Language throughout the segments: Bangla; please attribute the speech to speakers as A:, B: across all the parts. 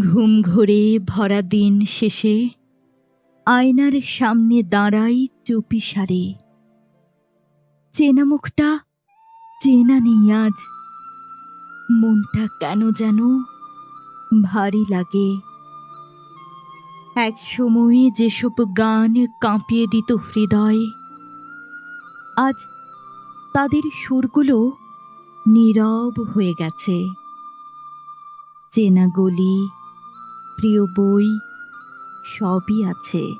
A: ঘুম ঘোরে ভরা দিন শেষে, আয়নার সামনে দাঁড়াই চুপি সারে। চেনা মুখটা চেনা নেই আজ। মনটা কেন যেন ভারী লাগে। এক সময়ে যেসব গান কাঁপিয়ে দিত হৃদয়, আজ তাদের সুরগুলো নীরব হয়ে গেছে। চেনা গলি প্রিয় বই সবই আছে।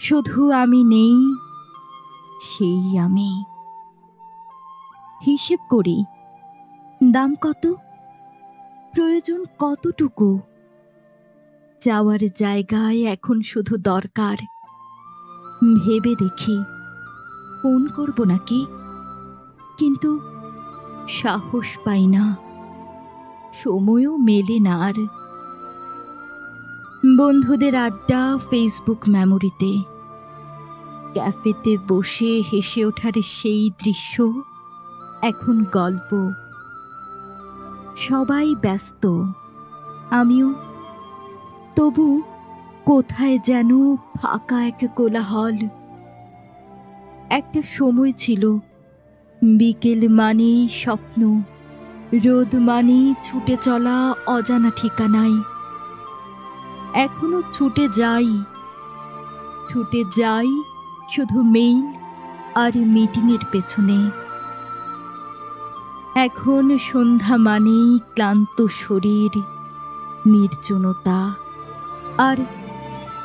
A: শুধু আমি নেই, সেই আমি। হিসেব করি, দাম কত? প্রয়োজন কতটুকু? যাওয়ার জায়গায় এখন শুধু দরকার। ভেবে দেখি, ফোন করব নাকি? কিন্তু সাহস পাই না। সময়ও মেলে না আর। বন্ধুদের আড্ডা ফেসবুক মেমোরিতে ক্যাফেতে বসে হেসে ওঠার সেই দৃশ্য, এখন গল্প। সবাই ব্যস্ত। আমিও। তবু কোথায় যেন ফাঁকা এক কোলাহল। একটা সময় ছিল। বিকেল মানেই স্বপ্ন। রোদ মানেই ছুটে চলা অজানা ঠিকানায়। এখনও ছুটে যাই। ছুটে যাই শুধু মেইল আর মিটিংয়ের পেছনে। এখন সন্ধ্যা মানেই ক্লান্ত শরীর, নির্জনতা আর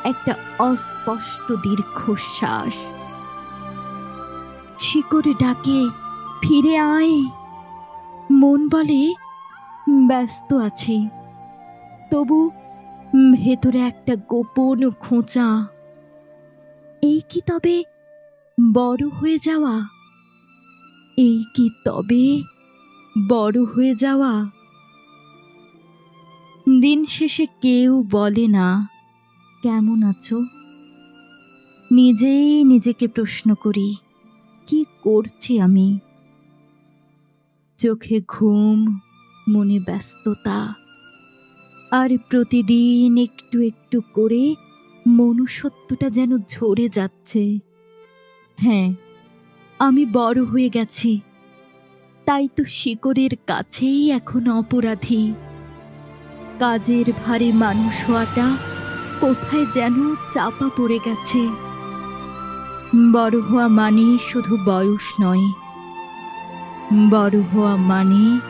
A: একটা অস্পষ্ট দীর্ঘশ্বাস। শিকড়ে ডাকে, ফিরে আয়। মন বলে, ব্যস্ত আছি। তবু ভেতরে একটা গোপন খোঁচা। এই কি তবে বড় হয়ে যাওয়া? এই কি তবে বড় হয়ে যাওয়া? দিন শেষে কেউ বলে না, কেমন আছো? নিজেই নিজেকে প্রশ্ন করি, কি করছি আমি? চোখে ঘুম, মনে ব্যস্ততা। আর প্রতিদিন একটু একটু করে মনুষ্যত্বটা যেন ঝরে যাচ্ছে। হ্যাঁ আমি বড় হয়ে গেছি। তাই তো শিকড়ের কাছেই এখন অপরাধী। কাজের ভারে মানুষ হওয়াটা কোথায় যেন চাপা পড়ে গেছে। বড় হওয়া মানে শুধু বয়স নয়। বড় হওয়া মানে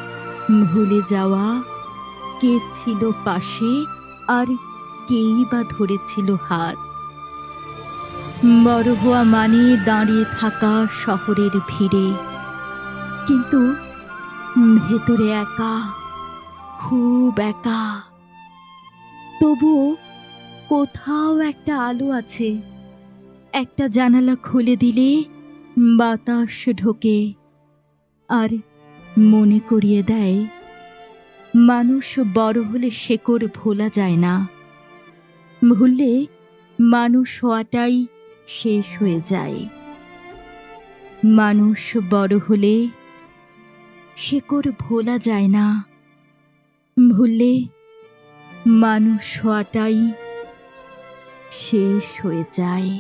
A: ভুলে যাওয়া কে ছিল পাশে আর কেই বা ধরেছিল হাত? বড় হওয়া মানে দাঁড়িয়ে থাকা শহরের ভিড়ে। কিন্তু ভেতরে একা, খুব একা। তবুও কোথাও একটা আলো আছে। একটা জানালা খুলে দিলে বাতাস ঢোকে আর মনে করিয়ে দেয় মানুষ বড় হলে শেকড় ভোলা যায় না। ভুললে মানুষ হওয়াটাই শেষ হয়ে যায়। মানুষ বড় হলে শেকড় ভোলা যায় না। ভুললে মানুষ হওয়াটাই শেষ হয়ে যায়।